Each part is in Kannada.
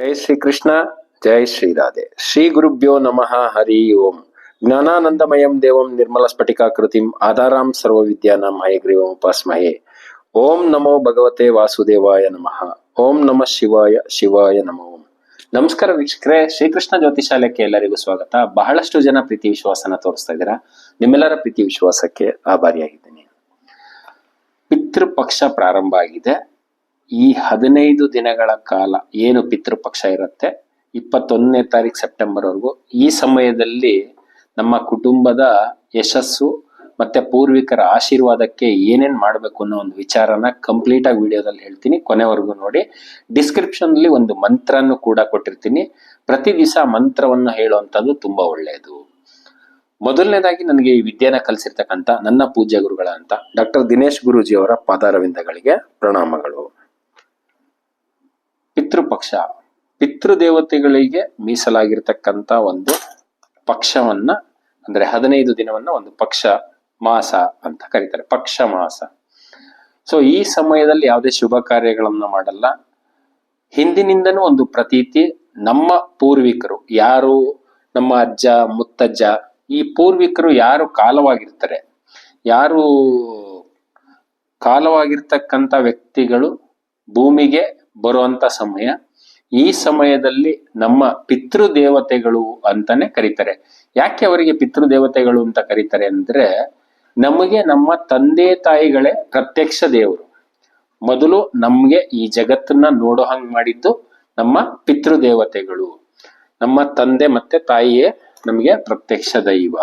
ಜೈ ಶ್ರೀ ಕೃಷ್ಣ ಜೈ ಶ್ರೀ ರಾಧೆ ಶ್ರೀ ಗುರುಭ್ಯೋ ನಮಃ, ಹರಿ ಓಂ. ಜ್ಞಾನಾನಂದಮಯಂ ದೇವಂ ನಿರ್ಮಲ ಸ್ಫಟಿಕಾಕೃತಿಂ ಆಧಾರಾಂ ಸರ್ವ ವಿದ್ಯಾನಾಂ ಹಯಗ್ರೀವಂ ಉಪಾಸ್ಮಹೇ. ಓಂ ನಮೋ ಭಗವತೆ ವಾಸುದೇವಾಯ ನಮಃ. ಓಂ ನಮಃ ಶಿವಾಯ ಶಿವಾಯ ನಮೋ. ಓಂ ನಮಸ್ಕಾರ ವೀಕ್ಷಕರೇ, ಶ್ರೀಕೃಷ್ಣ ಜ್ಯೋತಿಷಾಲಯಕ್ಕೆ ಎಲ್ಲರಿಗೂ ಸ್ವಾಗತ. ಬಹಳಷ್ಟು ಜನ ಪ್ರೀತಿ ವಿಶ್ವಾಸನ ತೋರಿಸ್ತಾ ಇದ್ದೀರಾ. ನಿಮ್ಮೆಲ್ಲರ ಪ್ರೀತಿ ವಿಶ್ವಾಸಕ್ಕೆ ಆಭಾರಿಯಾಗಿದ್ದೀನಿ. ಪಿತೃಪಕ್ಷ ಪ್ರಾರಂಭ ಆಗಿದೆ. ಈ ಹದಿನೈದು ದಿನಗಳ ಕಾಲ ಏನು ಪಿತೃಪಕ್ಷ ಇರುತ್ತೆ? ಇಪ್ಪತ್ತೊಂದನೇ ತಾರೀಕು ಸೆಪ್ಟೆಂಬರ್ ವರೆಗೂ ಈ ಸಮಯದಲ್ಲಿ ನಮ್ಮ ಕುಟುಂಬದ ಯಶಸ್ಸು ಮತ್ತೆ ಪೂರ್ವಿಕರ ಆಶೀರ್ವಾದಕ್ಕೆ ಏನೇನ್ ಮಾಡಬೇಕು ಅನ್ನೋ ಒಂದು ವಿಚಾರನ ಕಂಪ್ಲೀಟ್ ಆಗಿ ವಿಡಿಯೋದಲ್ಲಿ ಹೇಳ್ತೀನಿ. ಕೊನೆವರೆಗೂ ನೋಡಿ. ಡಿಸ್ಕ್ರಿಪ್ಷನ್ ಅಲ್ಲಿ ಒಂದು ಮಂತ್ರನ್ನು ಕೂಡ ಕೊಟ್ಟಿರ್ತೀನಿ. ಪ್ರತಿ ದಿವಸ ಮಂತ್ರವನ್ನು ಹೇಳುವಂಥದ್ದು ತುಂಬಾ ಒಳ್ಳೆಯದು. ಮೊದಲನೇದಾಗಿ ನನಗೆ ಈ ವಿದ್ಯೆನ ಕಲಿಸಿರ್ತಕ್ಕಂಥ ನನ್ನ ಪೂಜ್ಯ ಗುರುಗಳ ಅಂತ ಡಾಕ್ಟರ್ ದಿನೇಶ್ ಗುರೂಜಿ ಅವರ ಪಾದಾರವಿಂದಗಳಿಗೆ ಪ್ರಣಾಮಗಳು. ಪಿತೃಪಕ್ಷ. ಪಿತೃದೇವತೆಗಳಿಗೆ ಮೀಸಲಾಗಿರ್ತಕ್ಕಂಥ ಒಂದು ಪಕ್ಷವನ್ನ, ಅಂದ್ರೆ ಹದಿನೈದು ದಿನವನ್ನ ಒಂದು ಪಕ್ಷ, ಮಾಸ ಅಂತ ಕರೀತಾರೆ. ಪಕ್ಷ, ಮಾಸ. ಸೊ ಈ ಸಮಯದಲ್ಲಿ ಯಾವುದೇ ಶುಭ ಕಾರ್ಯಗಳನ್ನ ಮಾಡಲ್ಲ. ಹಿಂದಿನಿಂದನೂ ಒಂದು ಪ್ರತೀತಿ ನಮ್ಮ ಪೂರ್ವಿಕರು, ಯಾರು ನಮ್ಮ ಅಜ್ಜ, ಮುತ್ತಜ್ಜ, ಈ ಪೂರ್ವಿಕರು ಯಾರು ಕಾಲವಾಗಿರ್ತಾರೆ, ಯಾರು ಕಾಲವಾಗಿರ್ತಕ್ಕಂಥ ವ್ಯಕ್ತಿಗಳು ಭೂಮಿಗೆ ಬರುವಂತ ಸಮಯ ಈ ಸಮಯದಲ್ಲಿ ನಮ್ಮ ಪಿತೃದೇವತೆಗಳು ಅಂತಾನೆ ಕರೀತಾರೆ. ಯಾಕೆ ಅವರಿಗೆ ಪಿತೃದೇವತೆಗಳು ಅಂತ ಕರೀತಾರೆ ಅಂದ್ರೆ ನಮಗೆ ನಮ್ಮ ತಂದೆ ತಾಯಿಗಳೇ ಪ್ರತ್ಯಕ್ಷ ದೇವರು. ಮೊದಲು ನಮ್ಗೆ ಈ ಜಗತ್ತನ್ನ ನೋಡೋ ಹಂಗ್ ಮಾಡಿದ್ದು ನಮ್ಮ ಪಿತೃದೇವತೆಗಳು. ನಮ್ಮ ತಂದೆ ಮತ್ತೆ ತಾಯಿಯೇ ನಮಗೆ ಪ್ರತ್ಯಕ್ಷ ದೈವ,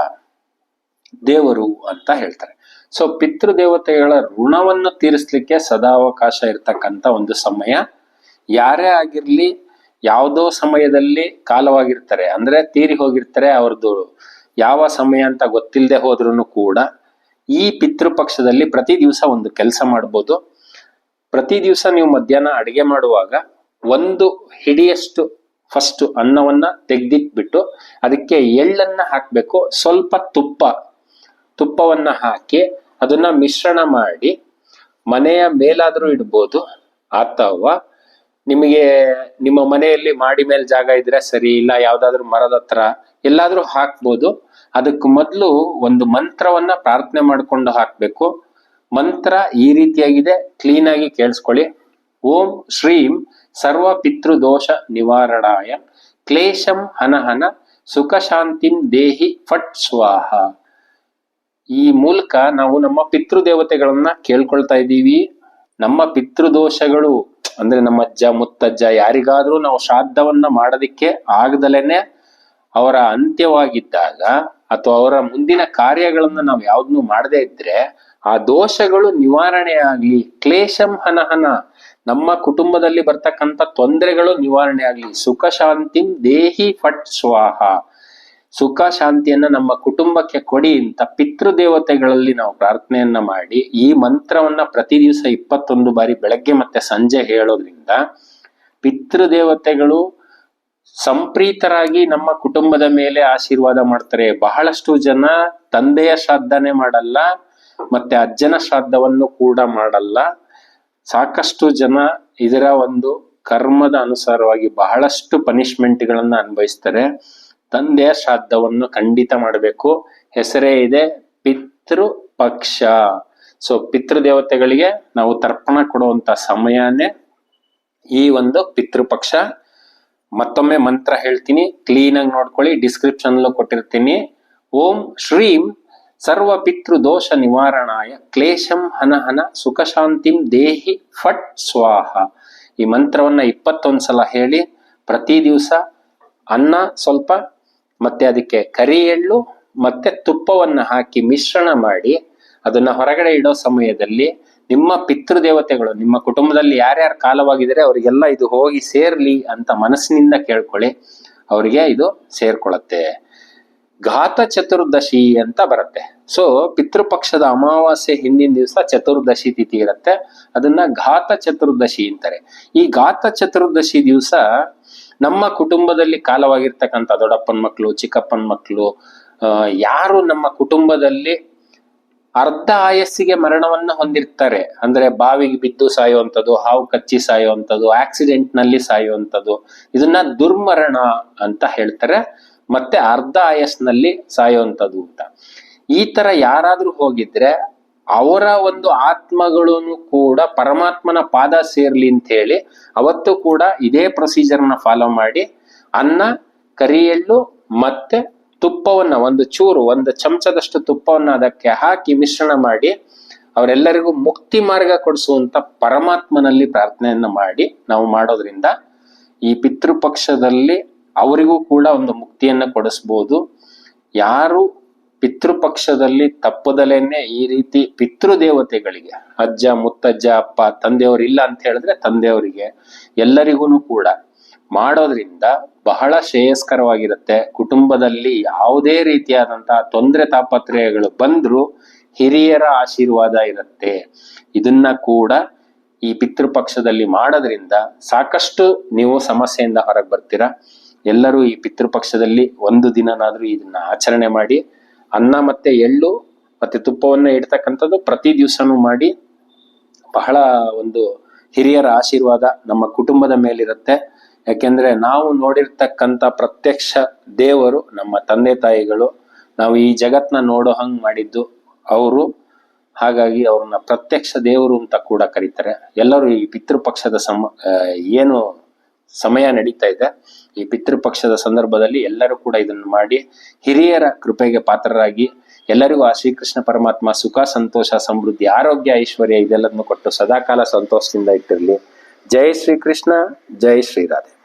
ದೇವರು ಅಂತ ಹೇಳ್ತಾರೆ. ಸೊ ಪಿತೃದೇವತೆಗಳ ಋಣವನ್ನು ತೀರಿಸ್ಲಿಕ್ಕೆ ಸದಾವಕಾಶ ಇರ್ತಕ್ಕಂಥ ಒಂದು ಸಮಯ. ಯಾರೇ ಆಗಿರ್ಲಿ ಯಾವುದೋ ಸಮಯದಲ್ಲಿ ಕಾಲವಾಗಿರ್ತಾರೆ. ಅಂದ್ರೆ ತೀರಿ ಹೋಗಿರ್ತಾರೆ ಅವ್ರದ್ದು ಯಾವ ಸಮಯ ಅಂತ ಗೊತ್ತಿಲ್ಲದೆ ಹೋದ್ರೂ ಕೂಡ ಈ ಪಿತೃಪಕ್ಷದಲ್ಲಿ ಪ್ರತಿ ದಿವಸ ಒಂದು ಕೆಲಸ ಮಾಡ್ಬೋದು. ಪ್ರತಿ ದಿವಸ ನೀವು ಮಧ್ಯಾಹ್ನ ಅಡಿಗೆ ಮಾಡುವಾಗ ಒಂದು ಹಿಡಿಯಷ್ಟು ಫಸ್ಟ್ ಅನ್ನವನ್ನ ತೆಗೆದಿಟ್ಬಿಟ್ಟು ಅದಕ್ಕೆ ಎಳ್ಳನ್ನ ಹಾಕಬೇಕು. ಸ್ವಲ್ಪ ತುಪ್ಪ, ತುಪ್ಪವನ್ನ ಹಾಕಿ ಅದನ್ನ ಮಿಶ್ರಣ ಮಾಡಿ ಮನೆಯ ಮೇಲಾದರೂ ಇಡ್ಬೋದು. ಅಥವಾ ನಿಮಗೆ ನಿಮ್ಮ ಮನೆಯಲ್ಲಿ ಮಾಡಿ ಮೇಲೆ ಜಾಗ ಇದ್ರೆ ಸರಿ, ಇಲ್ಲ ಯಾವ್ದಾದ್ರು ಮರದ ಹತ್ರ ಎಲ್ಲಾದ್ರೂ ಹಾಕ್ಬೋದು. ಅದಕ್ಕೆ ಮೊದಲು ಒಂದು ಮಂತ್ರವನ್ನ ಪ್ರಾರ್ಥನೆ ಮಾಡ್ಕೊಂಡು ಹಾಕ್ಬೇಕು. ಮಂತ್ರ ಈ ರೀತಿಯಾಗಿದೆ ಕ್ಲೀನ್ ಆಗಿ ಕೇಳಿಸ್ಕೊಳ್ಳಿ. ಓಂ ಶ್ರೀಂ ಸರ್ವ ಪಿತೃದೋಷ ನಿವಾರಣಾಯ. ಕ್ಲೇಶಂ ಹನಹನ ಸುಖ ಶಾಂತಿಂ ದೇಹಿ ಫಟ್ ಸ್ವಾಹ. ಈ ಮೂಲಕ ನಾವು ನಮ್ಮ ಪಿತೃದೇವತೆಗಳನ್ನ ಕೇಳ್ಕೊಳ್ತಾ ಇದ್ದೀವಿ. ನಮ್ಮ ಪಿತೃದೋಷಗಳು ಅಂದ್ರೆ ನಮ್ಮ ಅಜ್ಜ, ಮುತ್ತಜ್ಜ ಯಾರಿಗಾದ್ರೂ ನಾವು ಶ್ರಾದ್ದವನ್ನ ಮಾಡೋದಿಕ್ಕೆ ಆಗದಲೇನೆ ಅವರ ಅಂತ್ಯವಾಗಿದ್ದಾಗ ಅಥವಾ ಅವರ ಮುಂದಿನ ಕಾರ್ಯಗಳನ್ನ ನಾವು ಯಾವ್ದನ್ನು ಮಾಡದೇ ಇದ್ರೆ ಆ ದೋಷಗಳು ನಿವಾರಣೆ ಆಗ್ಲಿ, ಕ್ಲೇಶಂ ಹನಹನ ನಮ್ಮ ಕುಟುಂಬದಲ್ಲಿ ಬರ್ತಕ್ಕಂಥ ತೊಂದರೆಗಳು ನಿವಾರಣೆ ಆಗ್ಲಿ. ಸುಖ ಶಾಂತಿ ದೇಹಿ ಫಟ್ ಸ್ವಾಹ. ಸುಖ ಶಾಂತಿಯನ್ನ ನಮ್ಮ ಕುಟುಂಬಕ್ಕೆ ಕೊಡಿ ಅಂತ ಪಿತೃದೇವತೆಗಳಲ್ಲಿ ನಾವು ಪ್ರಾರ್ಥನೆಯನ್ನ ಮಾಡಿ ಈ ಮಂತ್ರವನ್ನ ಪ್ರತಿ ದಿವಸ ಇಪ್ಪತ್ತೊಂದು ಬಾರಿ ಬೆಳಗ್ಗೆ ಮತ್ತೆ ಸಂಜೆ ಹೇಳೋದ್ರಿಂದ ಪಿತೃದೇವತೆಗಳು ಸಂಪ್ರೀತರಾಗಿ ನಮ್ಮ ಕುಟುಂಬದ ಮೇಲೆ ಆಶೀರ್ವಾದ ಮಾಡ್ತಾರೆ. ಬಹಳಷ್ಟು ಜನ ತಂದೆಯ ಶ್ರಾದ್ದನೆ ಮಾಡಲ್ಲ, ಮತ್ತೆ ಅಜ್ಜನ ಶ್ರಾದ್ದವನ್ನು ಕೂಡ ಮಾಡಲ್ಲ. ಸಾಕಷ್ಟು ಜನ ಇದರ ಒಂದು ಕರ್ಮದ ಅನುಸಾರವಾಗಿ ಬಹಳಷ್ಟು ಪನಿಷ್ಮೆಂಟ್ಗಳನ್ನ ಅನುಭವಿಸ್ತಾರೆ. ತಂದೆಯ ಶ್ರಾದ್ದವನ್ನು ಖಂಡಿತ ಮಾಡಬೇಕು. ಹೆಸರೇ ಇದೆ ಪಿತೃ ಪಕ್ಷ. ಸೊ ಪಿತೃದೇವತೆಗಳಿಗೆ ನಾವು ತರ್ಪಣ ಕೊಡುವಂತ ಸಮಯನೇ ಈ ಒಂದು ಪಿತೃಪಕ್ಷ ಮತ್ತೊಮ್ಮೆ ಮಂತ್ರ ಹೇಳ್ತೀನಿ ಕ್ಲೀನ್ ಆಗಿ ನೋಡ್ಕೊಳ್ಳಿ ಡಿಸ್ಕ್ರಿಪ್ಷನ್ ಕೊಟ್ಟಿರ್ತೀನಿ. ಓಂ ಶ್ರೀಂ ಸರ್ವ ಪಿತೃ ದೋಷ ನಿವಾರಣಾಯ ಕ್ಲೇಶಂ ಹನ ಸುಖ ಶಾಂತಿಂ ದೇಹಿ ಫಟ್ ಸ್ವಾಹ. ಈ ಮಂತ್ರವನ್ನ ಇಪ್ಪತ್ತೊಂದ್ ಸಲ ಹೇಳಿ, ಪ್ರತಿ ದಿವಸ ಅನ್ನ ಸ್ವಲ್ಪ ಮತ್ತೆ ಅದಕ್ಕೆ ಕರಿ ಎಳ್ಳು ಮತ್ತೆ ತುಪ್ಪವನ್ನ ಹಾಕಿ ಮಿಶ್ರಣ ಮಾಡಿ ಅದನ್ನ ಹೊರಗಡೆ ಇಡೋ ಸಮಯದಲ್ಲಿ ನಿಮ್ಮ ಪಿತೃದೇವತೆಗಳು, ನಿಮ್ಮ ಕುಟುಂಬದಲ್ಲಿ ಯಾರ್ಯಾರು ಕಾಲವಾಗಿದ್ರೆ ಅವರಿಗೆಲ್ಲ ಇದು ಹೋಗಿ ಸೇರ್ಲಿ ಅಂತ ಮನಸ್ಸಿನಿಂದ ಕೇಳ್ಕೊಳ್ಳಿ, ಅವರಿಗೆ ಇದು ಸೇರ್ಕೊಳತ್ತೆ. ಘಾತ ಚತುರ್ದಶಿ ಅಂತ ಬರುತ್ತೆ. ಸೊ ಪಿತೃಪಕ್ಷದ ಅಮಾವಾಸ್ಯೆ ಹಿಂದಿನ ದಿವಸ ಚತುರ್ದಶಿ ತಿಥಿ ಇರುತ್ತೆ. ಅದನ್ನ ಘಾತ ಚತುರ್ದಶಿ ಅಂತಾರೆ. ಈ ಘಾತ ಚತುರ್ದಶಿ ದಿವಸ ನಮ್ಮ ಕುಟುಂಬದಲ್ಲಿ ಕಾಲವಾಗಿರ್ತಕ್ಕಂಥ ದೊಡ್ಡಪ್ಪನ ಮಕ್ಕಳು ಚಿಕ್ಕಪ್ಪನ ಮಕ್ಕಳು ಯಾರು ನಮ್ಮ ಕುಟುಂಬದಲ್ಲಿ ಅರ್ಧ ಆಯಸ್ಸಿಗೆ ಮರಣವನ್ನ ಹೊಂದಿರ್ತಾರೆ. ಅಂದ್ರೆ ಬಾವಿಗೆ ಬಿದ್ದು ಸಾಯುವಂಥದ್ದು, ಹಾವು ಕಚ್ಚಿ ಸಾಯುವಂಥದ್ದು ಆಕ್ಸಿಡೆಂಟ್ನಲ್ಲಿ ಸಾಯುವಂಥದ್ದು, ಇದನ್ನ ದುರ್ಮರಣ ಅಂತ ಹೇಳ್ತಾರೆ. ಮತ್ತೆ ಅರ್ಧ ಆಯಸ್ನಲ್ಲಿ ಸಾಯುವಂಥದ್ದು ಅಂತ. ಈ ತರ ಯಾರಾದ್ರೂ ಹೋಗಿದ್ರೆ ಅವರ ಒಂದು ಆತ್ಮಗಳನ್ನು ಕೂಡ ಪರಮಾತ್ಮನ ಪಾದ ಸೇರ್ಲಿ ಅಂತ ಹೇಳಿ ಅವತ್ತು ಕೂಡ ಇದೇ ಪ್ರೊಸೀಜರ್ನ ಫಾಲೋ ಮಾಡಿ ಅನ್ನ ಕರಿ ಎಳ್ಳು ಮತ್ತೆ ತುಪ್ಪವನ್ನ, ಒಂದು ಚೂರು, ಒಂದು ಚಮಚದಷ್ಟು ತುಪ್ಪವನ್ನ ಅದಕ್ಕೆ ಹಾಕಿ ಮಿಶ್ರಣ ಮಾಡಿ ಅವರೆಲ್ಲರಿಗೂ ಮುಕ್ತಿ ಮಾರ್ಗ ಕೊಡಿಸುವಂತ ಪರಮಾತ್ಮನಲ್ಲಿ ಪ್ರಾರ್ಥನೆಯನ್ನ ಮಾಡಿ ನಾವು ಮಾಡೋದ್ರಿಂದ ಈ ಪಿತೃಪಕ್ಷದಲ್ಲಿ ಅವರಿಗೂ ಕೂಡ ಒಂದು ಮುಕ್ತಿಯನ್ನು ಕೊಡಿಸ್ಬೋದು. ಯಾರು ಪಿತೃಪಕ್ಷದಲ್ಲಿ ತಪ್ಪದಲೇನೆ ಈ ರೀತಿ ಪಿತೃದೇವತೆಗಳಿಗೆ, ಅಜ್ಜ, ಮುತ್ತಜ್ಜ, ಅಪ್ಪ, ತಂದೆಯವರು ಇಲ್ಲ ಅಂತ ಹೇಳಿದ್ರೆ ತಂದೆಯವರಿಗೆ ಎಲ್ಲರಿಗೂ ಕೂಡ ಮಾಡೋದ್ರಿಂದ ಬಹಳ ಶ್ರೇಯಸ್ಕರವಾಗಿರುತ್ತೆ. ಕುಟುಂಬದಲ್ಲಿ ಯಾವುದೇ ರೀತಿಯಾದಂತಹ ತೊಂದರೆ ತಾಪತ್ರಯಗಳು ಬಂದ್ರು ಹಿರಿಯರ ಆಶೀರ್ವಾದ ಇರುತ್ತೆ. ಇದನ್ನ ಕೂಡ ಈ ಪಿತೃಪಕ್ಷದಲ್ಲಿ ಮಾಡೋದ್ರಿಂದ ಸಾಕಷ್ಟು ನೀವು ಸಮಸ್ಯೆಯಿಂದ ಹೊರಗೆ ಬರ್ತೀರಾ. ಎಲ್ಲರೂ ಈ ಪಿತೃಪಕ್ಷದಲ್ಲಿ ಒಂದು ದಿನನಾದ್ರೂ ಇದನ್ನ ಆಚರಣೆ ಮಾಡಿ ಅನ್ನ ಮತ್ತೆ ಎಳ್ಳು ಮತ್ತೆ ತುಪ್ಪವನ್ನ ಇಡ್ತಕ್ಕಂಥದ್ದು ಪ್ರತಿ ದಿವಸನೂ ಮಾಡಿ ಬಹಳ ಒಂದು ಹಿರಿಯರ ಆಶೀರ್ವಾದ ನಮ್ಮ ಕುಟುಂಬದ ಮೇಲಿರುತ್ತೆ. ಯಾಕೆಂದ್ರೆ ನಾವು ನೋಡಿರ್ತಕ್ಕಂಥ ಪ್ರತ್ಯಕ್ಷ ದೇವರು ನಮ್ಮ ತಂದೆ ತಾಯಿಗಳು. ನಾವು ಈ ಜಗತ್ನ ನೋಡೋ ಹಂಗ್ ಮಾಡಿದ್ದು ಅವರು. ಹಾಗಾಗಿ ಅವ್ರನ್ನ ಪ್ರತ್ಯಕ್ಷ ದೇವರು ಅಂತ ಕೂಡ ಕರೀತಾರೆ. ಎಲ್ಲರೂ ಈ ಪಿತೃಪಕ್ಷದ ಸಮ ಏನು ಸಮಯ ನಡೀತಾ ಇದೆ. ಈ ಪಿತೃಪಕ್ಷದ ಸಂದರ್ಭದಲ್ಲಿ ಎಲ್ಲರೂ ಕೂಡ ಇದನ್ನು ಮಾಡಿ ಹಿರಿಯರ ಕೃಪೆಗೆ ಪಾತ್ರರಾಗಿ ಎಲ್ಲರಿಗೂ ಆ ಶ್ರೀಕೃಷ್ಣ ಪರಮಾತ್ಮ ಸುಖ, ಸಂತೋಷ, ಸಮೃದ್ಧಿ, ಆರೋಗ್ಯ, ಐಶ್ವರ್ಯ ಇದೆಲ್ಲದನ್ನು ಕೊಟ್ಟು ಸದಾಕಾಲ ಸಂತೋಷದಿಂದ ಇಟ್ಟಿರಲಿ. ಜೈ ಶ್ರೀಕೃಷ್ಣ, ಜೈ ಶ್ರೀರಾಧೆ